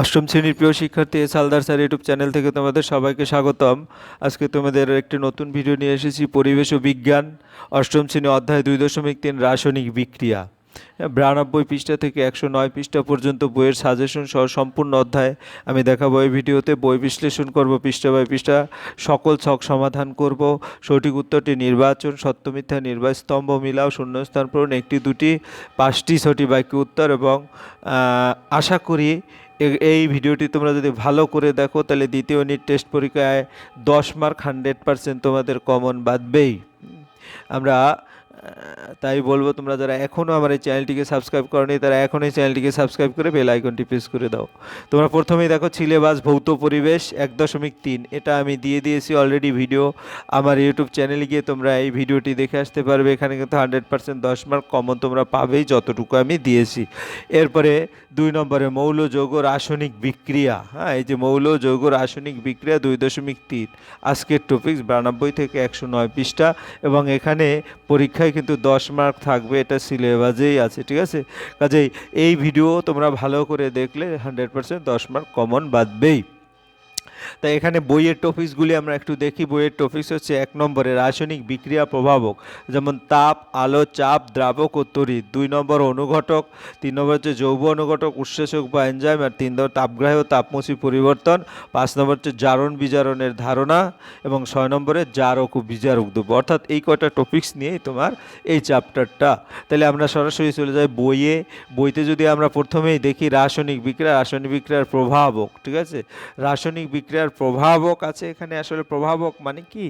অষ্টম শ্রেণির প্রিয় শিক্ষার্থী S Haldar sir YouTube channel থেকে তোমাদের সবাইকে স্বাগতম। আজকে তোমাদের একটি নতুন ভিডিও নিয়ে এসেছি, পরিবেশ ও বিজ্ঞান, অষ্টম শ্রেণি অধ্যায় দুই দশমিক তিন রাসায়নিক বিক্রিয়া। বিরানব্বই পৃষ্ঠা থেকে একশো নয় পৃষ্ঠা পর্যন্ত বইয়ের সাজেশন সহ সম্পূর্ণ অধ্যায় আমি দেখাবো। এই ভিডিওতে বই বিশ্লেষণ করব পৃষ্ঠা বাই পৃষ্ঠা, সকল ছক সমাধান করব, সঠিক উত্তরটি নির্বাচন, সত্য মিথ্যা নির্বাচ স্তম্ভ, মিলাও, শূন্যস্থান পূরণ, একটি, দুটি, পাঁচটি ছটি বাক্য উত্তর এবং আশা করি এই ভিডিওটি তোমরা যদি ভালো করে দেখো, তাহলে দ্বিতীয় ইউনিট টেস্ট পরীক্ষায় দশ মার্ক হান্ড্রেড পার্সেন্ট তোমাদের কমন বাঁধবেই। আমরা তাই বলব তোমরা যারা এখনও আমার এই চ্যানেলটিকে সাবস্ক্রাইব করনি, তারা এখন এই চ্যানেলটিকে সাবস্ক্রাইব করে বেল আইকনটি প্রেস করে দাও। তোমরা প্রথমেই দেখো সিলেবাস ভৌত পরিবেশ এক দশমিক তিন। এটা আমি দিয়ে দিয়েছি অলরেডি ভিডিও আমার ইউটিউব চ্যানেলে গিয়ে তোমরা এই ভিডিওটি দেখে আসতে পারবে। এখানে কিন্তু হান্ড্রেড পার্সেন্ট দশ মার্ক কমন তোমরা পাবেই, যতটুকু আমি দিয়েছি। এরপরে দুই নম্বরে মৌল, যৌগ, রাসায়নিক বিক্রিয়া। হ্যাঁ এই যে মৌল, যৌগ, রাসায়নিক বিক্রিয়া দুই দশমিক তিন। আজকের টপিক বিরানব্বই থেকে একশো নয় পৃষ্ঠা। এবং এখানে পরীক্ষায় কিন্তু দশ মার্ক থাকবে, এটা সিলেবাসেই আছে, ঠিক আছে? কাজেই এই ভিডিও তোমরা ভালো করে দেখলে হান্ড্রেড পার্সেন্ট দশ মার্ক কমন বাঁধবেই। তাই এখানে বইয়ের টপিকসগুলি আমরা একটু দেখি। বইয়ের টপিকস হচ্ছে এক নম্বরে রাসায়নিক বিক্রিয়া প্রভাবক, যেমন তাপ, আলো, চাপ, দ্রাবক ও তড়িৎ। দুই নম্বর অনুঘটক, তিন নম্বর হচ্ছে যৌব অনুঘটক, উৎসেচক বা এনজাইম, আর তিন নম্বর তাপগ্রাহী ও তাপমোচী পরিবর্তন। পাঁচ নম্বর হচ্ছে জারণ বিজারণের ধারণা এবং ছয় নম্বরে জারক ও বিজারক দ্রব্য। অর্থাৎ এই কয়টা টপিকস নিয়েই তোমার এই চ্যাপ্টারটা। তাহলে আমরা সরাসরি চলে যাই বইয়ে। বইতে যদি আমরা প্রথমেই দেখি রাসায়নিক বিক্রিয়া, রাসায়নিক বিক্রিয়ার প্রভাবক, ঠিক আছে? রাসায়নিক বিক্রিয়ার প্রভাবক আছে এখানে। আসলে প্রভাবক মানে কি?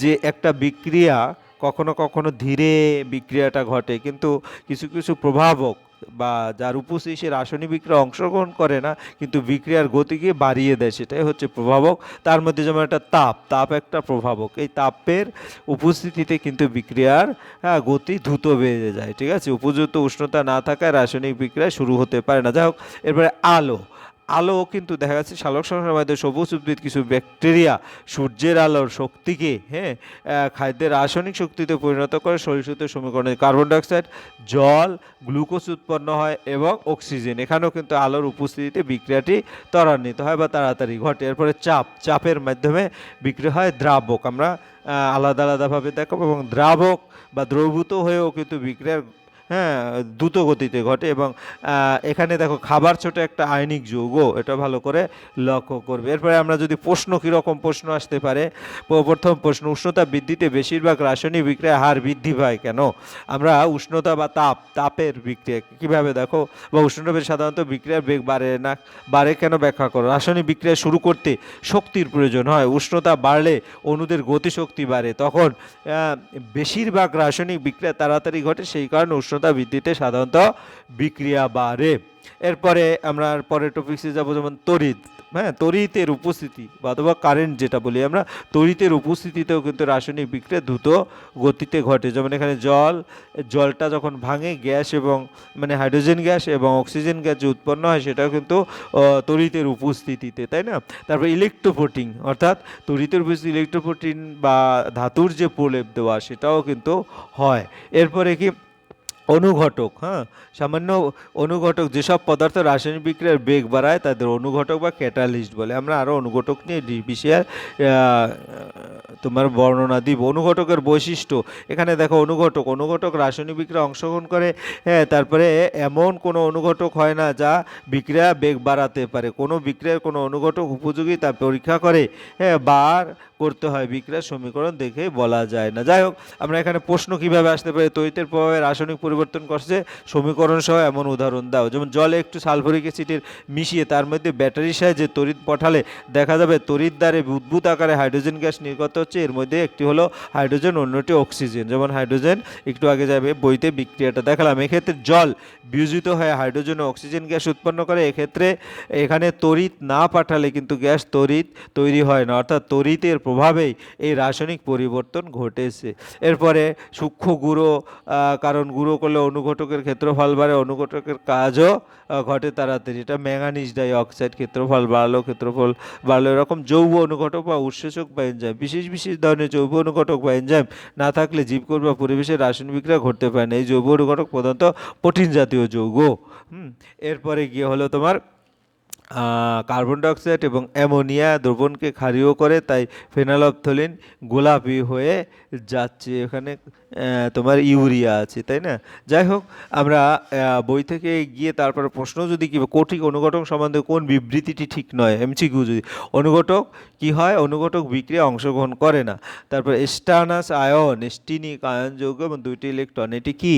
যে একটা বিক্রিয়া কখনো কখনো ধীরে বিক্রিয়াটা ঘটে কিন্তু কিছু কিছু প্রভাবক বা যার উপস্থিতি সে রাসায়নিক বিক্রিয়া অংশগ্রহণ করে না কিন্তু বিক্রিয়ার গতিকে বাড়িয়ে দেয় সেটাই হচ্ছে প্রভাবক। তার মধ্যে যেমন একটা তাপ তাপ একটা প্রভাবক। এই তাপের উপস্থিতিতে কিন্তু বিক্রিয়ার হ্যাঁ, গতি দ্রুত বেড়ে যায় ঠিক আছে? উপযুক্ত উষ্ণতা না থাকায় রাসায়নিক বিক্রিয়া শুরু হতে পারে না। যাই হোক এরপরে আলো। আলো কিন্তু দেখা যাচ্ছে। সালোক সংশ্লেষের মাধ্যমে সবুজ উদ্ভিদ, কিছু ব্যাকটেরিয়া, সূর্যের আলোর শক্তিকে হ্যাঁ খাদ্যের রাসায়নিক শক্তিতে পরিণত করে শরীরসূত্র সমীকরণে কার্বন ডাইঅক্সাইড, জল, গ্লুকোজ উৎপন্ন হয় এবং অক্সিজেন। এখানেও কিন্তু আলোর উপস্থিতিতে বিক্রিয়াটি ত্বরান্বিত হয় বা তাড়াতাড়ি ঘটে। এরপরে চাপ, চাপের মাধ্যমে বিক্রি হয় দ্রাবক। আমরা আলাদা আলাদাভাবে দেখাবো এবং দ্রাবক বা দ্রবীভূত হয়েও কিন্তু বিক্রিয়ার হ্যাঁ দ্রুত গতিতে ঘটে এবং এখানে দেখো খাবার ছোট একটা আয়নিক যৌগ এটা ভালো করে লক্ষ্য করবে। এরপরে আমরা যদি প্রশ্ন কীরকম প্রশ্ন আসতে পারে প্রথম প্রশ্ন, উষ্ণতা বৃদ্ধিতে বেশিরভাগ রাসায়নিক বিক্রিয়া হার বৃদ্ধি পায় কেন? আমরা উষ্ণতা বা তাপ, তাপের বিক্রিয়া কীভাবে দেখো? বা উষ্ণতা সাধারণত বিক্রিয়ার বেগ বাড়ে না, বাড়ে কেন ব্যাখ্যা করো? রাসায়নিক বিক্রিয়া শুরু করতে শক্তির প্রয়োজন হয়, উষ্ণতা বাড়লে অণুদের গতিশক্তি বাড়ে, তখন বেশিরভাগ রাসায়নিক বিক্রিয়া তাড়াতাড়ি ঘটে, সেই কারণে উষ্ণতা বৃদ্ধিতে সাধারণত বিক্রিয়া বাড়ে। এরপরে আমরা পরের টপিক্সে যাব যেমন তড়িৎ। হ্যাঁ তড়িতের উপস্থিতি বা অথবা কারেন্ট যেটা বলি আমরা তড়িতের উপস্থিতিতেও কিন্তু রাসায়নিক বিক্রিয়া দ্রুত গতিতে ঘটে। যেমন এখানে জল জলটা যখন ভাঙে গ্যাস এবং মানে হাইড্রোজেন গ্যাস এবং অক্সিজেন গ্যাস যে উৎপন্ন হয় সেটাও কিন্তু আহ, তড়িতের উপস্থিতিতে তাই না? তারপর ইলেকট্রোপ্রোটিন অর্থাৎ তড়িতের উপস্থিতি ইলেকট্রোপ্রোটিন বা ধাতুর যে প্রলেপ দেওয়া সেটাও কিন্তু হয়। এরপরে কি অনুঘটক হ্যাঁ? সামান্য অনুঘটক যেসব পদার্থ রাসায়নিক বিক্রিয়ার বেগ বাড়ায়, তাদের অনুঘটক বা ক্যাটালিস্ট বলে। আমরা আরও অনুঘটক নিয়ে বিষয়ে তোমার বর্ণনা দিব। অনুঘটকের বৈশিষ্ট্য, এখানে দেখো অনুঘটক। অনুঘটক রাসায়নিক বিক্রিয়া অংশগ্রহণ করে হ্যাঁ তারপরে এমন কোনো অনুঘটক হয় না যা বিক্রিয়া বেগ বাড়াতে পারে। কোনো বিক্রিয়ার কোনো অনুঘটক উপযোগী তা পরীক্ষা করে হ্যাঁ বার করতে হয় বিক্রিয়ার সমীকরণ দেখে বলা যায় না। যাই হোক, আমরা এখানে প্রশ্ন কীভাবে আসতে পারি? তৈতের প্রভাবে রাসায়নিক পরিবর্তন করছে সমীকরণ সহ এমন উদাহরণ দাও। যেমন জলে একটু সালফরিক অ্যাসিডের মিশিয়ে তার মধ্যে ব্যাটারির সাহায্যে তড়িৎ পাঠালে দেখা যাবে তড়িৎ দ্বারে উদ্ভূত আকারে হাইড্রোজেন গ্যাস নির্গত হচ্ছে। এর মধ্যে একটি হলো হাইড্রোজেন, অন্যটি অক্সিজেন। যেমন হাইড্রোজেন একটু আগে যাবে বইতে বিক্রিয়াটা দেখালাম। এক্ষেত্রে জল বিয়োজিত হয়ে হাইড্রোজেন ও অক্সিজেন গ্যাস উৎপন্ন করে। এক্ষেত্রে এখানে তড়িৎ না পাঠালে কিন্তু গ্যাস তড়িৎ তৈরি হয় না। অর্থাৎ তড়িতের প্রভাবেই এই রাসায়নিক পরিবর্তন ঘটেছে। এরপরে সূক্ষ্ম গুঁড়ো কারণ গুঁড়ো করলে অনুঘটকের ক্ষেত্রফল বাড়ে, অনুঘটকের কাজও ঘটে তাড়াতাড়ি। এটা ম্যাঙ্গানিজ ডাই অক্সাইড ক্ষেত্রফল বাড়লো ক্ষেত্রফল বাড়লো। এরকম জৈব অনুঘটক বা উৎসেচক বা এনজাইম, বিশেষ বিশেষ ধরনের জৈব অনুঘটক বা এনজাইম না থাকলে জীবকোষ বা পরিবেশের রাসায়নিক বিক্রিয়া ঘটতে পারে না। এই জৈব অনুঘটক প্রধানত প্রোটিন জাতীয় যৌগ। হুম, এরপরে গিয়ে হলো তোমার কার্বন ডাইঅক্সাইড এবং অ্যামোনিয়া দ্রবণকে ক্ষারীয় করে তাই ফেনালফথলিন গোলাপি হয়ে যাচ্ছে। এখানে তোমার ইউরিয়া আছে, তাই না? যাই হোক, আমরা বই থেকে গিয়ে তারপর প্রশ্ন যদি কি কঠিন অনুঘটক সম্বন্ধে কোন বিবৃতিটি ঠিক নয়? এমসিকিউ যদি, অনুঘটক কি হয়? অনুঘটক বিক্রিয়া অংশগ্রহণ করে না। তারপর, স্টানাস আয়ন স্টিনিক আয়ন যৌগ এবং দুইটি ইলেকট্রন, এটি কি?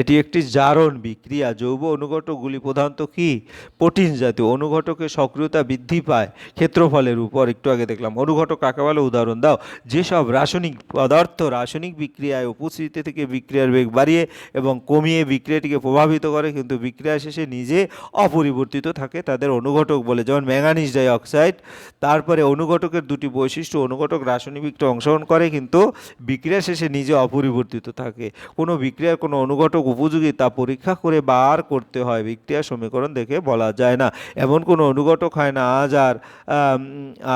এটি একটি জারণ বিক্রিয়া। জৈব অনুঘটকগুলি প্রধানত কি? প্রোটিন জাতীয়। অনুঘটকের সক্রিয়তা বৃদ্ধি পায় ক্ষেত্রফলের উপর। একটু আগে দেখলাম, অনুঘটক কাকে বলে? উদাহরণ দাও। যেসব রাসায়নিক পদার্থ রাসায়নিক বিক্রিয়ায় উপস্থিতি থেকে বিক্রিয়ার বেগ বাড়িয়ে এবং কমিয়ে বিক্রিয়াটিকে প্রভাবিত করে, কিন্তু বিক্রিয়া শেষে নিজে অপরিবর্তিত থাকে তাদের অনুঘটক বলে। যেমন ম্যাঙ্গানিজ ডাই অক্সাইড তারপরে অনুঘটকের দুটি বৈশিষ্ট্য, অনুঘটক রাসায়নিক বিক্রিয়া অংশগ্রহণ করে, কিন্তু বিক্রিয়া শেষে নিজে অপরিবর্তিত থাকে। কোনো বিক্রিয়ার কোনো অনুঘটক উপযোগী তা পরীক্ষা করে বার করতে হয়। বিক্রিয়া সমীকরণ দেখে বলা যায় না। এমন কোনো অনুঘটক হয় না, আজ আর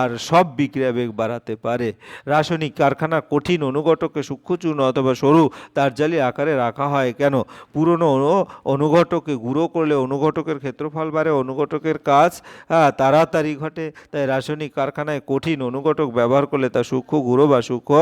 আর সব বিক্রিয়া বেগ বাড়াতে পারে। রাসায়নিক কারখানা কঠিন অনুঘটককে সূক্ষ্মচূর্ণ অথবা তার জালি আকারে রাখা হয় কেন? পুরনো অনুঘটকে গুঁড়ো করলে অনুঘটকের ক্ষেত্রফল বাড়ে, অনুঘটকের কাজ তাড়াতাড়ি ঘটে। তাই রাসায়নিক কারখানায় কঠিন অনুঘটক ব্যবহার করলে তা সূক্ষ্ম গুঁড়ো বা সূক্ষ্ম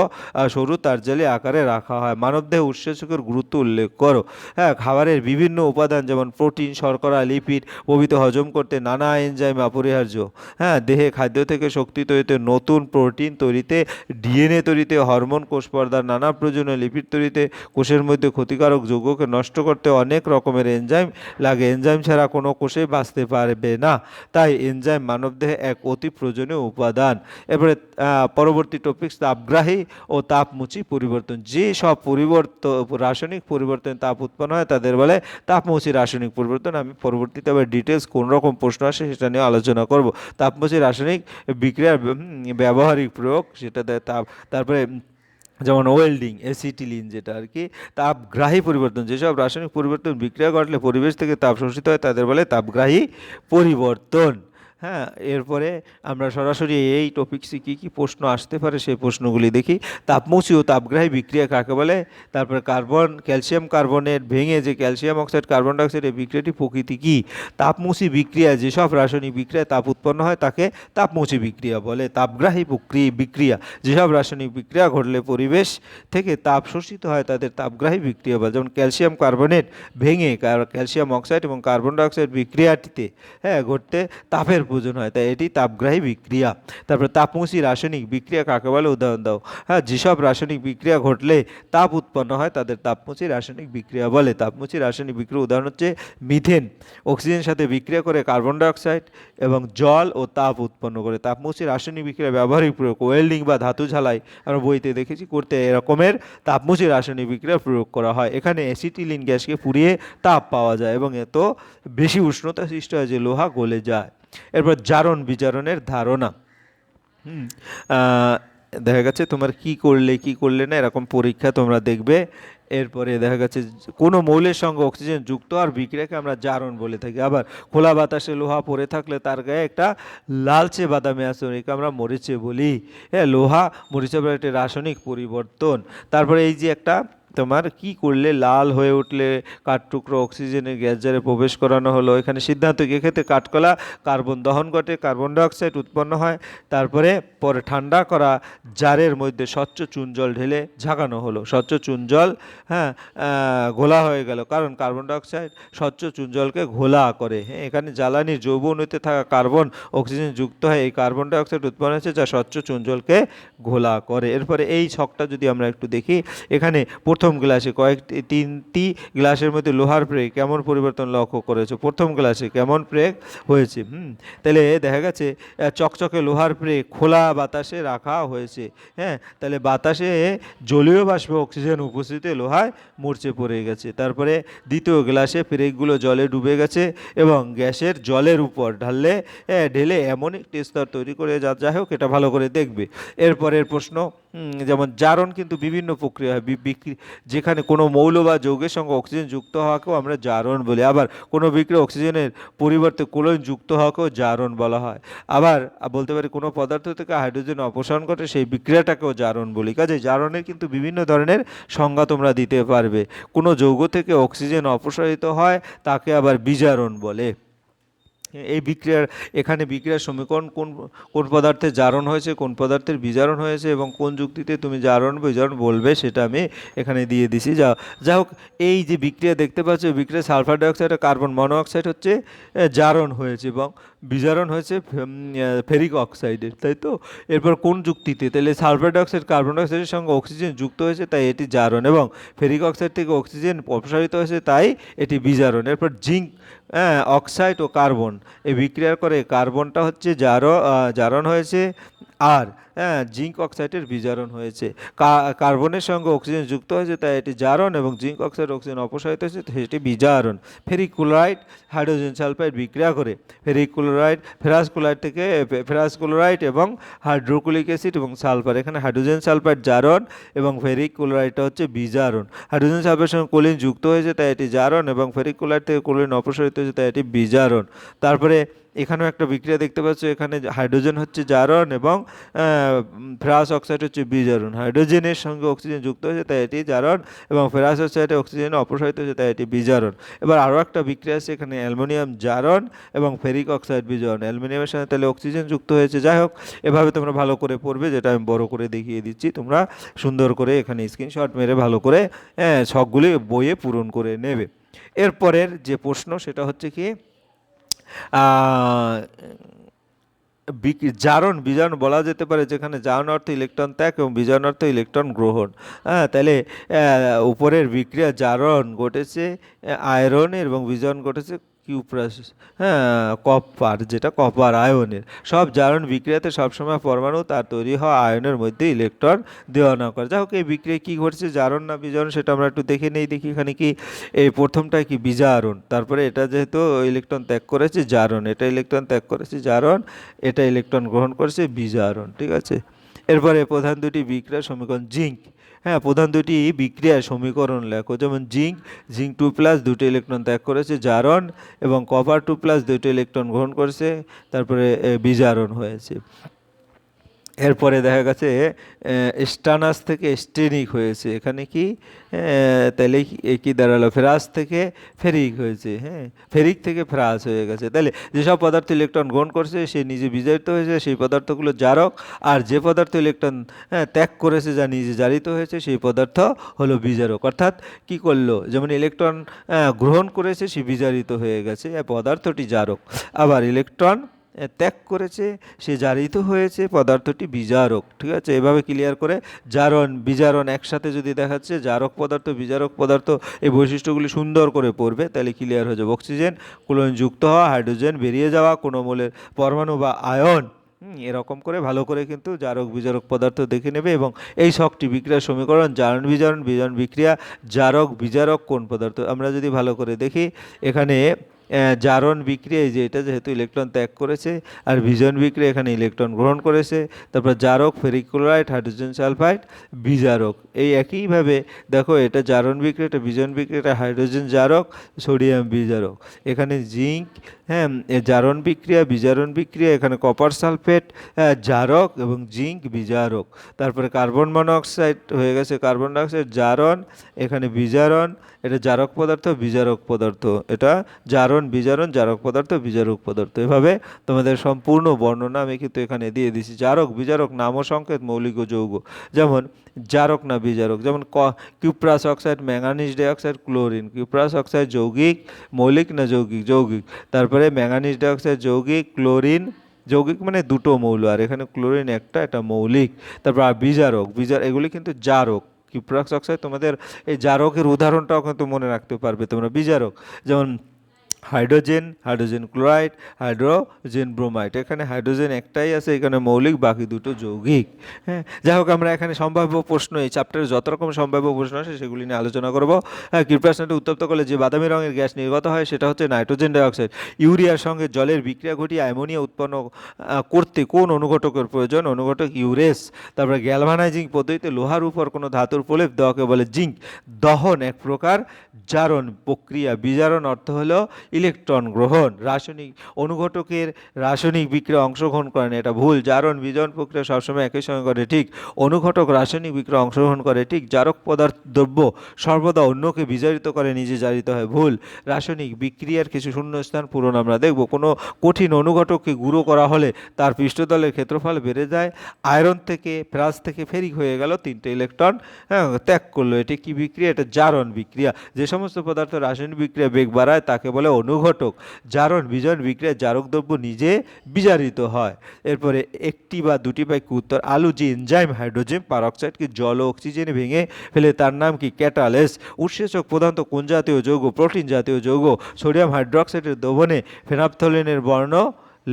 সরু তারজালি আকারে রাখা হয়। মানবদেহে উৎসেচকের গুরুত্ব উল্লেখ করো। হ্যাঁ খাবারের বিভিন্ন উপাদান যেমন প্রোটিন, শর্করা, লিপিড, প্রভৃতি হজম করতে নানা এনজাইম অপরিহার্য। হ্যাঁ দেহে খাদ্য থেকে শক্তি তৈরিতে নতুন প্রোটিন তৈরিতে, ডিএনএ তৈরিতে হরমোন কোষ পর্দার নানা প্রয়োজনীয় লিপিড তৈরিতে কোষের মধ্যে ক্ষতিকারক যৌগকে নষ্ট করতে অনেক রকমের এনজাইম লাগে। এনজাইম ছাড়া কোনো কোষে বাঁচতে পারবে না। তাই এনজাইম মানবদেহে এক অতি প্রয়োজনীয় উপাদান। আহ, পরবর্তী টপিক তাপগ্রাহী ও তাপমুচি পরিবর্তন। যে সব পরিবর্তন রাসায়নিক পরিবর্তন তাপ উৎপন্ন হয় তাদের বলে তাপমুচি রাসায়নিক পরিবর্তন। আমি পরবর্তীতে আবার ডিটেলস কোন রকম প্রশ্ন আসে সেটা নিয়ে আলোচনা করব। তাপমুচি রাসায়নিক বিক্রিয়ার ব্যবহারিক প্রয়োগ সেটা তাপ তারপরে যেমন ওয়েল্ডিং এসিটিলিন যেটা আর কি, তাপগ্রাহী পরিবর্তন, যেসব রাসায়নিক পরিবর্তন বিক্রিয়া ঘটলে পরিবেশ থেকে তাপ শোষিত হয়, তাদের বলে তাপগ্রাহী পরিবর্তন। হ্যাঁ এরপরে আমরা সরাসরি এই টপিকসে কী কী প্রশ্ন আসতে পারে সেই প্রশ্নগুলি দেখি। তাপমুচি ও তাপগ্রাহী বিক্রিয়া কাকে বলে? তারপরে কার্বন, ক্যালসিয়াম কার্বনেট ভেঙে যে ক্যালসিয়াম অক্সাইড, কার্বন ডাইঅক্সাইডের বিক্রিয়াটি প্রকৃতি কী? তাপমুচি বিক্রিয়া যেসব রাসায়নিক বিক্রিয়া তাপ উৎপন্ন হয় তাকে তাপমুচি বিক্রিয়া বলে। তাপগ্রাহী প্রক্রিয়া, বিক্রিয়া যেসব রাসায়নিক বিক্রিয়া ঘটলে পরিবেশ থেকে তাপ শোষিত হয় তাদের তাপগ্রাহী বিক্রিয়া বলে। যেমন ক্যালসিয়াম কার্বনেট ভেঙে ক্যালসিয়াম অক্সাইড এবং কার্বন ডাইঅক্সাইড বিক্রিয়াটিতে হ্যাঁ ঘটতে তাপের প্রয়োজন হয়। তাই এটি তাপগ্রাহী বিক্রিয়া। তারপর তাপমুচি রাসায়নিক বিক্রিয়া কাকে বলে? উদাহরণ দাও। হ্যাঁ যেসব রাসায়নিক বিক্রিয়া ঘটলে তাপ উৎপন্ন হয়, তাদের তাপমুচি রাসায়নিক বিক্রিয়া বলে। তাপমুচি রাসায়নিক বিক্রিয়া উদাহরণ হচ্ছে মিথেন। অক্সিজেনের সাথে বিক্রিয়া করে কার্বন ডাইঅক্সাইড এবং জল ও তাপ উৎপন্ন করে। তাপমুচি রাসায়নিক বিক্রিয়া ব্যবহারিক প্রয়োগ, ওয়েল্ডিং বা ধাতু ঝালাই। আমরা বইতে দেখেছি করতে এরকমের তাপমুচি রাসায়নিক বিক্রিয়া প্রয়োগ করা হয়। এখানে অ্যাসিটিলিন গ্যাসকে পুড়িয়ে তাপ পাওয়া যায় এবং এত বেশি উষ্ণতা সৃষ্টি হয় যে লোহা গলে যায়। এরপর জারণ বিজারণের ধারণা। দেখা গেছে তোমার কি করলে কি করলে না, এরকম পরীক্ষা তোমরা দেখবে। এরপরে দেখা গেছে কোনো মৌলের সঙ্গে অক্সিজেন যুক্ত আর বিক্রিয়াকে আমরা জারণ বলে থাকি। আবার খোলা বাতাসে লোহা পড়ে থাকলে তার গায়ে একটা লালচে বাদামি একে আমরা মরিচে বলি। হ্যাঁ লোহা মরিচে বলে একটি রাসায়নিক পরিবর্তন। তারপরে এই যে একটা তোমার কি করলে লাল হয়ে উঠলে কাঠটুকরো অক্সিজেনের গ্যাস জারে প্রবেশ করানো হলো? এখানে সিদ্ধান্ত এক্ষেত্রে কাঠকলা কার্বন দহন ঘটে, কার্বন ডাইঅক্সাইড উৎপন্ন হয়, তারপরে পরে ঠান্ডা করা জারের মধ্যে স্বচ্ছ চুন জল ঢেলে ঝাঁকানো হলো। স্বচ্ছ চুন জল হ্যাঁ ঘোলা হয়ে গেল। কারণ কার্বন ডাইঅক্সাইড স্বচ্ছ চুন জলকে ঘোলা করে। হ্যাঁ এখানে জ্বালানির যৌব অণুতে থাকা কার্বন অক্সিজেন যুক্ত হয় এই কার্বন ডাইঅক্সাইড উৎপন্ন হয়েছে, যা স্বচ্ছ চুন জলকে ঘোলা করে। এরপরে এই ছকটা যদি আমরা একটু দেখি, এখানে প্রথম গ্লাসে কয়েকটি, তিনটি গ্লাসের মধ্যে লোহার প্রেগ কেমন পরিবর্তন লক্ষ্য করেছে? প্রথম গ্লাসে কেমন প্রেগ হয়েছে? হুম, তাহলে দেখা গেছে চকচকে লোহার প্রেগ খোলা বাতাসে রাখা হয়েছে। হ্যাঁ তাহলে বাতাসে জলীয় বাষ্প অক্সিজেন উপস্থিতিতে লোহায় মরচে পড়ে গেছে। তারপরে দ্বিতীয় গ্লাসে প্রেগগুলো জলে ডুবে গেছে এবং গ্যাসের জলের উপর ঢাললে ঢেলে এমন একটি স্তর তৈরি করে, যা যাই হোক এটা ভালো করে দেখবে। এরপরের প্রশ্ন যেমন জারণ কিন্তু বিভিন্ন প্রক্রিয়া হয়। বিক্রি যেখানে কোনো মৌল বা যৌগের সঙ্গে অক্সিজেন যুক্ত হওয়াকেও আমরা জারণ বলি। আবার কোনো বিক্রিয়া অক্সিজেনের পরিবর্তে কোলন যুক্ত হওয়াকেও জারণ বলা হয়। আবার বলতে পারি কোনো পদার্থ থেকে হাইড্রোজেন অপসারণ ঘটে, সেই বিক্রিয়াটাকেও জারণ বলি। কাজে জারণের কিন্তু বিভিন্ন ধরনের সংজ্ঞা তোমরা দিতে পারবে। কোনো যৌগ থেকে অক্সিজেন অপসারিত হয়, তাকে আবার বিজারণ বলে। এই বিক্রিয়ার, এখানে বিক্রিয়ার সমীকরণ কোন কোন পদার্থের জারণ হয়েছে, কোন পদার্থের বিজারণ হয়েছে এবং কোন যুক্তিতে তুমি জারণ, বিজারণ বলবে সেটা আমি এখানে দিয়ে দিছি। যা যাই হোক, এই যে বিক্রিয়া দেখতে পাচ্ছ বিক্রিয়া সালফার ডাইঅক্সাইড আর কার্বন মনোঅক্সাইড হচ্ছে জারণ হয়েছে এবং বিজারণ হয়েছে ফেরিক অক্সাইডের তাই তো? এরপর কোন যুক্তিতে? তাহলে সালফার ডাইঅক্সাইড, কার্বন ডাইঅক্সাইডের সঙ্গে অক্সিজেন যুক্ত হয়েছে, তাই এটি জারণ, এবং ফেরিক অক্সাইড থেকে অক্সিজেন অপসারিত হয়েছে, তাই এটি বিজারণ। এরপর জিঙ্ক হ্যাঁ অক্সাইড ও কার্বন এই বিক্রিয়ার করে, কার্বনটা হচ্ছে জার জারণ হয়েছে আর হ্যাঁ জিঙ্ক অক্সাইডের বিজারণ হয়েছে। কার্বনের সঙ্গে অক্সিজেন যুক্ত হয়েছে, তাই এটি জারণ এবং জিঙ্ক অক্সাইড অক্সিজেন অপসারিত হয়েছে এটি বিজারণ। ফেরিক ক্লোরাইড হাইড্রোজেন সালফাইড বিক্রিয়া করে। ফেরিক ক্লোরাইড ফেরাস ক্লোরাইড থেকে, ফে- ফেরাস ক্লোরাইড এবং হাইড্রোক্লিক অ্যাসিড এবং সালফার, এখানে হাইড্রোজেন সালফাইড জারণ এবং ফেরিক ক্লোরাইডটা হচ্ছে বিজারণ। হাইড্রোজেন সালফাইডের সঙ্গে কোলিন যুক্ত হয়েছে, তাই এটি জারণ এবং ফেরিক ক্লোরাইড থেকে কোলিন অপসারিত হয়েছে, তাই এটি বিজারণ। তারপরে এখানেও একটা বিক্রিয়া দেখতে পাচ্ছ, এখানে হাইড্রোজেন হচ্ছে জারণ এবং ফেরাস অক্সাইড হচ্ছে বিজারণ। হাইড্রোজেনের সঙ্গে অক্সিজেন যুক্ত হয়েছে, তাই এটি জারণ এবং ফেরাস অক্সাইডে অক্সিজেন অপসারিত হয়েছে, তাই এটি বিজারণ। এবার আরও একটা বিক্রিয়া আছে, এখানে অ্যালুমিনিয়াম জারণ এবং ফেরিক অক্সাইড বিজারণ। অ্যালুমিনিয়ামের সঙ্গে তাহলে অক্সিজেন যুক্ত হয়েছে। যাই হোক, এভাবে তোমরা ভালো করে পড়বে, যেটা আমি বড় করে দেখিয়ে দিচ্ছি। তোমরা সুন্দর করে এখানে স্ক্রিনশট মেরে ভালো করে হ্যাঁ সবগুলি বইয়ে পূরণ করে নেবে। এরপরের যে প্রশ্ন, সেটা হচ্ছে কি? জারণ, বিজারণ বলা যেতে পারে, যেখানে জারণ অর্থ ইলেকট্রন ত্যাগ এবং বিজারণ অর্থ ইলেকট্রন গ্রহণ। হ্যাঁ তাহলে উপরের বিক্রিয়া জারণ ঘটেছে, আয়রনের এবং বিজারণ ঘটেছে কিউপ্রাস হ্যাঁ কপার, যেটা কপার আয়নের। সব জারণ বিক্রিয়াতে সবসময় পরমাণু তার তৈরি হওয়া আয়নের মধ্যে ইলেকট্রন দেওয়া না করে। যাই হোক, এই বিক্রিয়ায় কী ঘটছে, জারণ না বিজারণ সেটা আমরা একটু দেখে নেই, দেখি এখানে কি, এই প্রথমটা কি বিজারণ। তারপরে এটা যেহেতু ইলেকট্রন ত্যাগ করেছে, জারণ, এটা ইলেকট্রন ত্যাগ করেছে, জারণ, এটা ইলেকট্রন গ্রহণ করেছে, বিজারণ, ঠিক আছে? এরপরে প্রধান দুটি বিক্রিয়া সমীকরণ, জিঙ্ক। হ্যাঁ প্রধান দুটি বিক্রিয়া সমীকরণ লেখো। যেমন জিঙ্ক জিঙ্ক টু প্লাস দুটো ইলেকট্রন ত্যাগ করেছে জারণ এবং কপার টু প্লাস দুটি ইলেকট্রন গ্রহণ করেছে, তারপরে বিজারণ হয়েছে। এরপরে দেখা গেছে স্টানাস থেকে স্টেনিক হয়েছে। এখানে কি? তাহলে কি- দাঁড়াল? ফেরাস থেকে ফেরিক হয়েছে হ্যাঁ? ফেরিক থেকে ফ্রাস হয়ে গেছে। তাহলে যেসব পদার্থ ইলেকট্রন গ্রহণ করছে, সে নিজে বিজারিত হয়েছে, সেই পদার্থগুলো জারক। আর যে পদার্থ ইলেকট্রন ত্যাগ করেছে, যা নিজে জারিত হয়েছে, সেই পদার্থ হলো বিজারক। অর্থাৎ কি করল? যেমন ইলেকট্রন গ্রহণ করেছে, সে বিজারিত হয়ে গেছে পদার্থটি জারক। আবার ইলেকট্রন ত্যাগ করেছে, সে জারিত হয়েছে, পদার্থটি বিজারক ঠিক আছে? এভাবে ক্লিয়ার করে জারণ বিজারণ একসাথে যদি দেখাচ্ছে, জারক পদার্থ বিজারক পদার্থ এই বৈশিষ্ট্যগুলি সুন্দর করে পড়বে, তাহলে ক্লিয়ার হয়ে যাবে। অক্সিজেন ক্লোরিন যুক্ত হওয়া, হাইড্রোজেন বেরিয়ে যাওয়া, কোনো মূলের পরমাণু বা আয়ন এরকম করে ভালো করে কিন্তু জারক বিজারক পদার্থ দেখে নেবে এবং এই শকটি বিক্রিয়ার সমীকরণ, জারণ বিজারণ বিজারণ বিক্রিয়া, জারক বিজারক কোন পদার্থ? আমরা যদি ভালো করে দেখি, এখানে জারণ বিক্রিয়া যে এটা যেহেতু ইলেকট্রন ত্যাগ করেছে, আর ভিজন বিক্রিয়া এখানে ইলেকট্রন গ্রহণ করেছে, তারপর জারক ফেরিক্লোরাইড হাইড্রোজেন সালফাইড বিজারক, এই একইভাবে দেখো এটা জারণ বিক্রিয়া, এটা বিজন বিক্রিয়া, এটা হাইড্রোজেন জারক সোডিয়াম বিজারক। এখানে জিঙ্ক হ্যাঁ জারণ বিক্রিয়া, বিজারণ বিক্রিয়া, এখানে কপার সালফেট জারক এবং জিঙ্ক বিজারক। তারপরে কার্বন মনোঅক্সাইড হয়ে গেছে কার্বন ডাইঅক্সাইড জারণ, এখানে বিজারণ, এটা জারক পদার্থ, বিজারক পদার্থ, এটা জারণ বিজারণ, জারক পদার্থ, বিজারক পদার্থ। এভাবে তোমাদের সম্পূর্ণ বর্ণনা আমি কিন্তু এখানে দিয়ে দিছি জারক, বিজারক নাম সংকেত, মৌলিক যৌগ। যেমন জারক না বিজারক, যেমন ক, cuprous oxide manganese dioxide, chlorine. Cuprous oxide যৌগিক, মৌলিক না যৌগিক? যৌগিক। তারপরে ম্যাঙ্গানিজ ডাইঅক্সাইড যৌগিক, ক্লোরিন। যৌগিক মানে দুটো মৌল, আর এখানে ক্লোরিন একটা, এটা মৌলিক। তারপর আর বিজারক, বিজার, এগুলি কিন্তু জারক। কিউপ্রাক্স অক্সাইড তোমাদের এই জারকের উদাহরণটাও কিন্তু মনে রাখতে পারবে তোমরা। বিজারক, যেমন hydrogen hydrogen chloride, hydrogen bromide. এখানে হাইড্রোজেন একটাই আছে, এখানে মৌলিক, বাকি দুটো যৌগিক। হ্যাঁ যাই হোক, আমরা এখানে সম্ভাব্য প্রশ্ন, এই চ্যাপ্টারে যত রকম সম্ভাব্য প্রশ্ন আছে সেগুলি নিয়ে আলোচনা করব। হ্যাঁ কীটপ্রাশনটা উত্তপ্ত করলে যে বাদামি রঙের গ্যাস নির্গত হয়, সেটা হচ্ছে নাইট্রোজেন ডাইঅক্সাইড। ইউরিয়ার সঙ্গে জলের বিক্রিয়া ঘটিয়ে অ্যামোনিয়া উৎপন্ন করতে কোন অনুঘটকের প্রয়োজন? অনুঘটক ইউরেস। তারপরে গ্যালভানাইজিং পদ্ধতিতে লোহার উপর কোনো ধাতুর প্রলেপ দেওয়াকে বলে জিঙ্ক। দহন এক প্রকার জারণ প্রক্রিয়া। বিজারণ অর্থ হলো ইলেকট্রন গ্রহণ, রাসায়নিক অনুঘটকের রাসায়নিক বিক্রিয়া অংশগ্রহণ করে না এটা ভুল, জারণ বিজন প্রক্রিয়া সবসময় একই সঙ্গে করে ঠিক। অনুঘটক রাসায়নিক বিক্রিয়া অংশগ্রহণ করে, ঠিক। জারক পদার্থ দ্রব্য সর্বদা অন্যকে বিজারিত করে, নিজে জারিত হয়, ভুল। রাসায়নিক বিক্রিয়ার কিছু শূন্যস্থান পূরণ আমরা দেখব। কোনো কঠিন অনুঘটককে গুঁড়ো করা হলে তার পৃষ্ঠতলের ক্ষেত্রফল বেড়ে যায়। আয়রন থেকে ফ্রাস থেকে ফেরিক হয়ে গেল তিনটে ইলেকট্রন। হ্যাঁ ত্যাগ করল। এটি কি বিক্রিয়া? এটা জারণ বিক্রিয়া। যে সমস্ত পদার্থ রাসায়নিক বিক্রিয়া বেগ বাড়ায়, তাকে বলে অনুঘটক, জারণ বিজন বিক্রিয়া জারক দ্রব্য নিজে বিজারিত হয়। এরপরে একটি বা দুটি বাক্য উত্তর আলু যে এনজাইম হাইড্রোজেন, পারক্সাইডকে জল ও অক্সিজেনে ভেঙে ফেলে, তার নাম কি ক্যাটালেস? উৎসেচক প্রধানত কোন জাতীয় যৌগ? প্রোটিন জাতীয় যৌগ। সোডিয়াম হাইড্রোক্সাইডের দ্রবণে ফেনাপথলিনের বর্ণ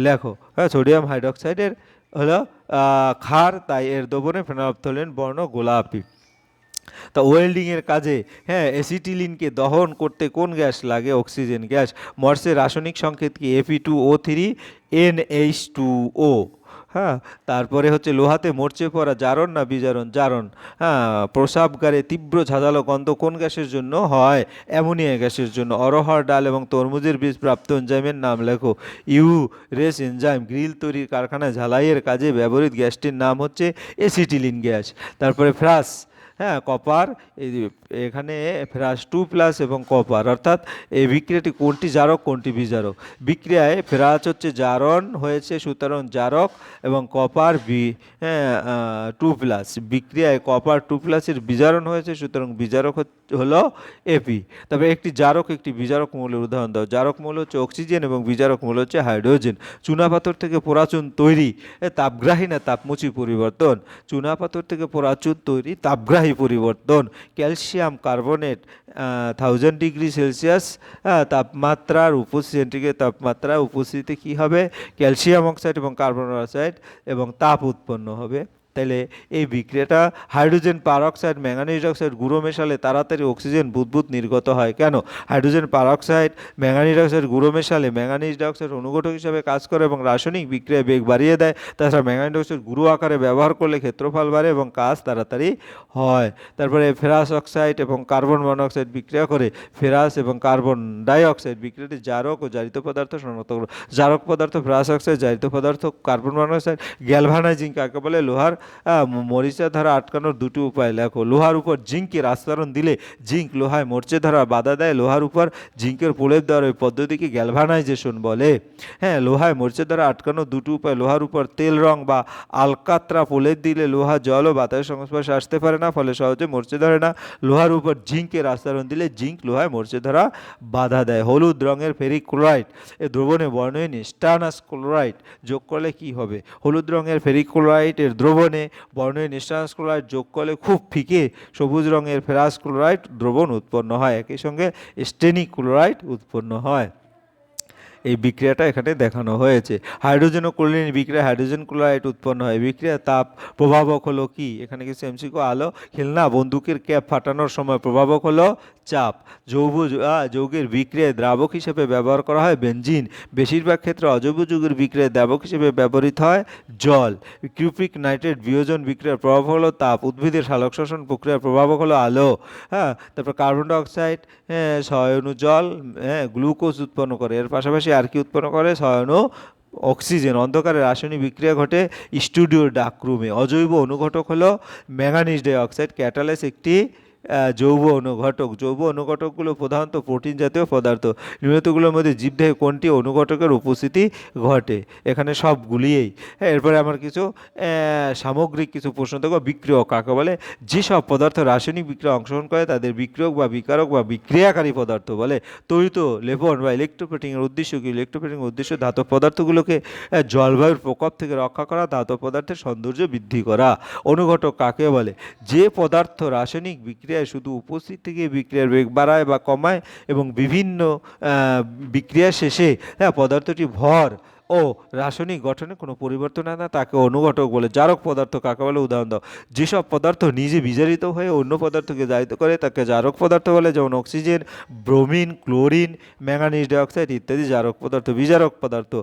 লেখো। হ্যাঁ সোডিয়াম হাইড্রোক্সাইডের হলো ক্ষার, তাই এর দ্রবণে ফেনাপথলিন, বর্ণ গোলাপি। তা ওয়েল্ডিংয়ের কাজে হ্যাঁ অ্যাসিটিলিনকে দহন করতে কোন গ্যাস লাগে? Oxygen gas. মর্সের রাসায়নিক সংকেত কি? AP two O three, N H two O. হ্যাঁ তারপরে হচ্ছে লোহাতে মরচে পড়া জারণ না বিজারণ? জারণ। হ্যাঁ প্রসাবগারে তীব্র ঝাঁঝালো গন্ধ কোন গ্যাসের জন্য হয়? অ্যামোনিয়া গ্যাসের জন্য। অরহর ডাল এবং তরমুজের বীজ প্রাপ্ত এনজাইমের নাম লেখো। ইউ রেস এনজাইম গ্রিল তৈরির কারখানায় ঝালাইয়ের কাজে ব্যবহৃত গ্যাসটির নাম হচ্ছে এসিটিলিন গ্যাস। তারপরে ফ্রাস হ্যাঁ কপার এই এখানে ফেরাস টু প্লাস এবং কপার অর্থাৎ এই বিক্রিয়াটি কোনটি জারক, কোনটি বিজারক? বিক্রিয়ায় ফেরাস হচ্ছে জারণ হয়েছে, সুতরাং জারক এবং কপার বি হ্যাঁ টু প্লাস বিক্রিয়ায় কপার টু প্লাসের বিজারণ হয়েছে, সুতরাং বিজারক হলো এপি তবে একটি জারক, একটি বিজারক মৌলের উদাহরণ দাও। জারক মৌল হচ্ছে অক্সিজেন এবং বিজারক মৌল হচ্ছে হাইড্রোজেন চুনাপাথর থেকে পোড়াচুন তৈরি তাপগ্রাহী না তাপমুচি পরিবর্তন? চুনাপাথর থেকে পোড়াচুন তৈরি তাপগ্রাহী। পরিবর্তন, calcium carbonate thousand degree Celsius তাপমাত্রার উপস্থিতি, সেন্টিগ্রেড তাপমাত্রা উপস্থিতিতে কী হবে? ক্যালসিয়াম অক্সাইড এবং কার্বন অক্সাইড এবং তাপ উৎপন্ন হবে। তাহলে এই বিক্রিয়াটা হাইড্রোজেন পারঅক্সাইড ম্যাঙ্গানিজ অক্সাইড, গুঁড়ো মেশালে তাড়াতাড়ি অক্সিজেন বুদবুদ নির্গত হয়। কেন? হাইড্রোজেন পারঅক্সাইড ম্যাঙ্গানিজ অক্সাইড, গুঁড়ো মেশালে ম্যাঙ্গানিজ ডাইঅক্সাইড অনুঘটক হিসাবে কাজ করে এবং রাসায়নিক বিক্রিয়া বেগ বাড়িয়ে দেয়। তাছাড়া ম্যাঙ্গানিজ অক্সাইড গুঁড়ো আকারে ব্যবহার করলে ক্ষেত্রফল বাড়ে এবং কাজ তাড়াতাড়ি হয়। তারপরে ফেরাস অক্সাইড এবং কার্বন মনোক্সাইড বিক্রিয়া করে ফেরাস এবং কার্বন ডাইঅক্সাইড বিক্রিয়াটি জারক ও জারিত পদার্থ শনাক্ত জারক পদার্থ, ফেরাস অক্সাইড, জারিত পদার্থ, কার্বন মনোক্সাইড, গ্যালভানাইজিং, কাকে বলে? লোহার মরিচা ধারা আটকানোর দুটি উপায় লেখো। লোহার উপর জিঙ্কের আস্তরণ দিলে জিঙ্ক লোহায় মরচে ধরা বাধা দেয়। লোহার উপর জিঙ্কের প্রলেপ দেওয়ার ওই পদ্ধতিকে গ্যালভানাইজেশন বলে। হ্যাঁ লোহায় মরচে দ্বারা আটকানোর দুটি উপায়, লোহার উপর তেল রং বা আলকাত্রা প্রলেপ দিলে লোহা জল ও বাতাসের সংস্পর্শে আসতে পারে না, ফলে সহজে মরচে ধরে না। লোহার উপর জিঙ্কের আস্তরণ দিলে জিঙ্ক লোহায় মরচে ধরা বাধা দেয়। হলুদ রঙের ফেরিক ক্লোরাইড এ দ্রবণে বর্ণহীন স্টানাস ক্লোরাইড যোগ করলে কি হবে? হলুদ রঙের ফেরিক ক্লোরাইড এর দ্রবণে বর্ণহীন স্টানাস ক্লোরাইড যোগ করলে খুব ফিকে সবুজ রঙের ফেরাস ক্লোরাইড দ্রবণ উৎপন্ন হয়। একই সঙ্গে স্টেনিক ক্লোরাইড উৎপন্ন হয়। এই বিক্রিয়াটা এখানে দেখানো হয়েছে। হাইড্রোজেন ও ক্লোরিন বিক্রিয়া হাইড্রোজেন ক্লোরাইড উৎপন্ন হয়। বিক্রিয়া তাপ প্রভাবক হলো কি? এখানে কিছু এমসিকো আলো, খেলনা, বন্দুকের ক্যাপ ফাটানোর সময় প্রভাবক হলো চাপ, যৌব যৌগের বিক্রিয়ায় দ্রাবক হিসেবে ব্যবহার করা হয় বেঞ্জিন বেশিরভাগ ক্ষেত্রে অজৈব যৌগের বিক্রিয়ায় দ্রাবক হিসেবে ব্যবহৃত হয় জল। কিউপিক নাইট্রেট বিয়োজন বিক্রিয়ার প্রভাব হলো তাপ, উদ্ভিদের সালোক শ্বসন প্রক্রিয়ার প্রভাবক হলো আলো হ্যাঁ? তারপর কার্বন ডাইঅক্সাইড সয়নু জল হ্যাঁ গ্লুকোজ উৎপন্ন করে। এর পাশাপাশি আর কি উৎপন্ন করে? সয়নু অক্সিজেন। অন্ধকারে রাসায়নিক বিক্রিয়া ঘটে স্টুডিওর ডাকরুমে। অজৈব অনুঘটক হলো ম্যাঙ্গানিজ ডাইঅক্সাইড, ক্যাটালেস একটি জৈব অনুঘটক, যৌব অনুঘটকগুলো প্রধানত প্রোটিন জাতীয় পদার্থ। নিহতগুলোর মধ্যে জীবদেহে কোনটি অনুঘটকের উপস্থিতি ঘটে? এখানে সবগুলিয়েই হ্যাঁ এরপরে আমার কিছু সামগ্রিক কিছু প্রশ্ন দেখো, বিক্রিয়ক কাকে বলে? যেসব পদার্থ রাসায়নিক বিক্রিয়া অংশগ্রহণ করে তাদের বিক্রিয়ক বা বিকারক বা বিক্রিয়াকারী পদার্থ বলে। তৈরিত লেপন বা ইলেকট্রোপ্লেটিংয়ের উদ্দেশ্য কি? ইলেকট্রোপ্লেটিংয়ের উদ্দেশ্য ধাতব পদার্থগুলোকে জলবায়ুর প্রকোপ থেকে রক্ষা করা, ধাতব পদার্থের সৌন্দর্য বৃদ্ধি করা। অনুঘটক কাকে বলে? যে পদার্থ রাসায়নিক বিক্রিয়ায় শুধু উপস্থিত থেকে বিক্রিয়ার বেগ বাড়ায় বা কমায় এবং বিভিন্ন বিক্রিয়া শেষে হ্যাঁ পদার্থটি ভর ও, রাসায়নিক গঠনে কোনো পরিবর্তন আনে না, তাকে অনুঘটক বলে। জারক পদার্থ কাকে বলে? উদাহরণ দাও। যেসব পদার্থ নিজে বিজারিত হয়ে অন্য পদার্থকে জারিত করে, তাকে জারক পদার্থ বলে, যেমন oxygen, bromine, chlorine manganese dioxide ইত্যাদি জারক পদার্থ, বিজারক পদার্থ।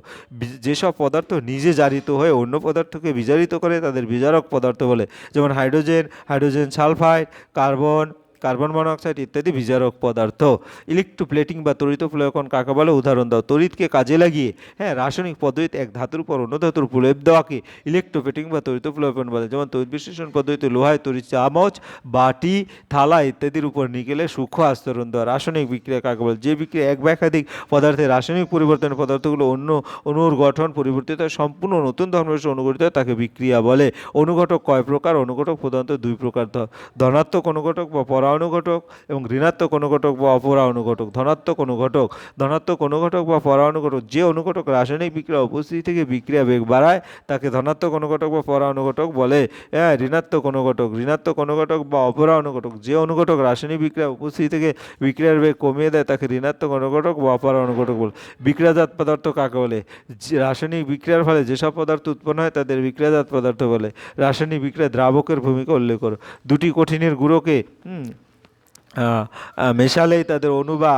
যেসব পদার্থ নিজে জারিত হয়ে অন্য পদার্থকে বিজারিত করে, তাদের বিজারক পদার্থ বলে, যেমন hydrogen hydrogen sulphide, carbon carbon monoxide ইত্যাদি বিজারক পদার্থ ইলেকট্রোপ্লেটিং বা তড়িৎ প্রলেপন কাকে বলে উদাহরণ দাও। তড়িৎকে কাজে লাগিয়ে হ্যাঁ রাসায়নিক পদ্ধতিতে এক ধাতুর উপর অন্য ধাতুর প্রলেপ দেওয়াকে ইলেকট্রোপ্লেটিং বা তড়িৎ প্রলেপন বলে। যেমন তড়িৎ বিশ্লেষণ পদ্ধতিতে লোহায় তড়িৎ চামচ, বাটি, থালা ইত্যাদির উপর নিকেলে সূক্ষ্ম আস্তরণ দেওয়া। রাসায়নিক বিক্রিয়া কাকে বলে যে বিক্রিয়া এক বা একাধিক পদার্থের রাসায়নিক পরিবর্তনের পদার্থগুলো অন্য অণুর গঠন পরিবর্তিত সম্পূর্ণ নতুন ধর্মের অনুগঠিত তাকে বিক্রিয়া বলে। অনুঘটক কয় প্রকার? অনুঘটক প্রধানত দুই প্রকার ধনাত্মক অনুঘটক বা পরানুঘটক এবং ঋণাত্মক অনুঘটক বা অপরানুঘটক, ধনাত্মক অনুঘটক ধনাত্মক অনুঘটক বা পরানুঘটক, যে অনুঘটক রাসায়নিক বিক্রিয়া উপস্থিতি থেকে বিক্রিয়া বেগ বাড়ায়, তাকে ধনাত্মক অনুঘটক বা পরানুঘটক বলে। হ্যাঁ ঋণাত্মক অনুঘটক ঋণাত্মক অনুঘটক বা অপরা অনুঘটক যে অনুঘটক রাসায়নিক বিক্রিয়া উপস্থিতি থেকে বিক্রিয়ার বেগ কমিয়ে দেয়, তাকে ঋণাত্মক অনুঘটক বা অপরা অনুঘটক বলে। বিক্রিয়াজাত পদার্থ কাকে বলে? রাসায়নিক বিক্রিয়ার ফলে যেসব পদার্থ উৎপন্ন হয়, তাদের বিক্রিয়াজাত পদার্থ বলে। রাসায়নিক বিক্রিয়া দ্রাবকের ভূমিকা উল্লেখ করো। দুটি কঠিনের গুঁড়োকে মেশালেই তাদের অণু বা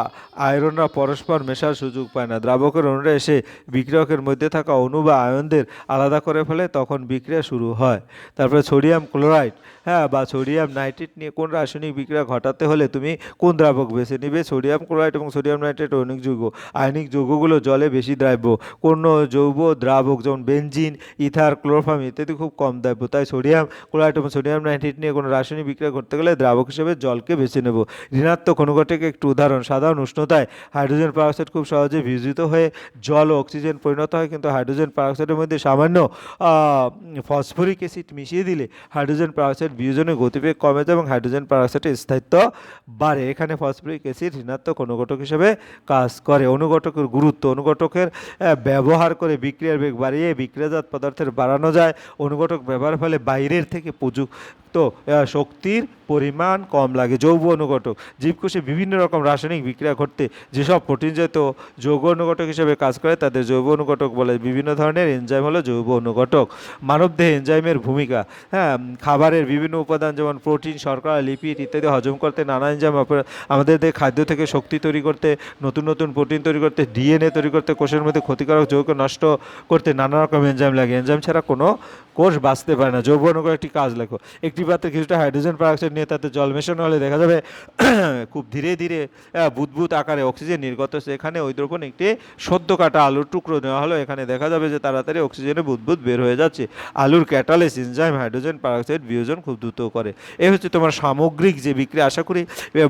আয়রনরা পরস্পর মেশার সুযোগ পায় না। দ্রাবকের অণুরা এসে বিক্রিয়কের মধ্যে থাকা অণু বা আয়নদের আলাদা করে ফেলে, তখন বিক্রিয়া শুরু হয়। তারপরে সোডিয়াম ক্লোরাইড হ্যাঁ বা সোডিয়াম নাইট্রেট নিয়ে কোন রাসায়নিক বিক্রিয়া ঘটাতে হলে তুমি কোন দ্রাবক বেছে নিবে? সোডিয়াম ক্লোরাইড এবং সোডিয়াম নাইট্রেট অনেক যৌগ, আয়নিক যৌগগুলো জলে বেশি দ্রাব্য। কোন জৈব দ্রাবক যেমন বেঞ্জিন ইথার ক্লোরোফাম ইত্যাদি খুব কম দ্রাব্য। তাই সোডিয়াম ক্লোরাইড এবং সোডিয়াম নাইট্রেট নিয়ে কোনো রাসায়নিক বিক্রিয়া করতে গেলে দ্রাবক হিসেবে জলকে বেছে নেব। ঋণাত্মক অনুঘটক একটু উদাহরণ। সাধারণ উষ্ণতায় হাইড্রোজেন পারঅক্সাইড খুব সহজে বিয়োজিত হয়ে জল অক্সিজেন পরিণত হয়, কিন্তু হাইড্রোজেন পারঅক্সাইডের মধ্যে সামান্য ফসফরিক অ্যাসিড মিশিয়ে দিলে হাইড্রোজেন পারঅক্সাইড বিয়োজনের গতিবেগ কমে যায় এবং হাইড্রোজেন পারঅক্সাইডের স্থায়িত্ব বাড়ে। এখানে ফসফরিক অ্যাসিড ঋণাত্মক অনুঘটক হিসেবে কাজ করে। অনুঘটকের গুরুত্ব, অনুঘটকের ব্যবহার করে বিক্রিয়ার বেগ বাড়িয়ে বিক্রিয়াজাত পদার্থের বাড়ানো যায়। অনুঘটক ব্যবহারের ফলে বাইরের থেকে প্রযুক্ত শক্তির পরিমাণ কম লাগে। যৌব অনুঘটক জীবকোষে বিভিন্ন রকম রাসায়নিক বিক্রিয়া ঘটতে যেসব প্রোটিনজাত যৌগ অনুঘটক হিসেবে কাজ করে, তাদের জৈব অনুঘটক বলে বিভিন্ন ধরনের এনজাইম হলো জৈব অনুঘটক। মানবদেহে এনজাইমের ভূমিকা হ্যাঁ খাবারের বিভিন্ন উপাদান যেমন প্রোটিন, শর্করা, লিপিড ইত্যাদি হজম করতে নানা এনজাইম আমাদের দেহে খাদ্য থেকে শক্তি তৈরি করতে, নতুন নতুন প্রোটিন তৈরি করতে, ডিএনএ তৈরি করতে, কোষের মধ্যে ক্ষতিকারক যৌগ নষ্ট করতে নানা রকম এনজাইম লাগে। এনজাইম ছাড়া কোনো কোষ বাঁচতে পারে না। জৈব অনুঘটক একটি কাজ লেখো। একটি পাত্রে কিছুটা হাইড্রোজেন পারঅক্সাইড নিয়ে তাতে জল মেশানো হলে দেখা যাবে খুব ধীরে ধীরে বুদবুদ আকারে অক্সিজেন নির্গত হচ্ছে। এখানে ওই দ্রবণ একটি সদ্য কাটা আলুর টুকরো নেওয়া হলো। এখানে দেখা যাবে যে তাড়াতাড়ি অক্সিজেনে বুদবুদ বের হয়ে যাচ্ছে। আলুর ক্যাটালিস, এনজাইম, হাইড্রোজেন পারঅক্সাইড বিয়োজন খুব দ্রুত করে। এই হচ্ছে তোমার সামগ্রিক যে বিক্রিয়া, আশা করি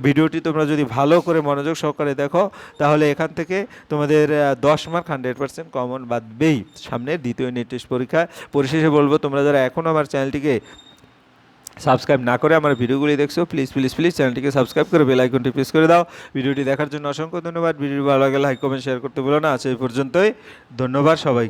ভিডিওটি তোমরা যদি ভালো করে মনোযোগ সহকারে দেখো, তাহলে এখান থেকে তোমাদের দশ মার্ক হান্ড্রেড পার্সেন্ট কমন বাদবেই। সামনের দ্বিতীয় টেস্ট পরীক্ষা পরিশেষে বলব, তোমরা যারা এখন আমার চ্যানেলটিকে সাবস্ক্রাইব না করে আমার ভিডিওগুলি দেখছ প্লিজ প্লিজ প্লিজ চ্যানেলটিকে সাবস্ক্রাইব করে বেল আইকনটি প্রেস করে দাও। ভিডিওটি দেখার জন্য অসংখ্য ধন্যবাদ। ভিডিওটি ভালো লাগলে লাইক কমেন্ট শেয়ার করতে বলো না। আজ এই পর্যন্তই। ধন্যবাদ সবাই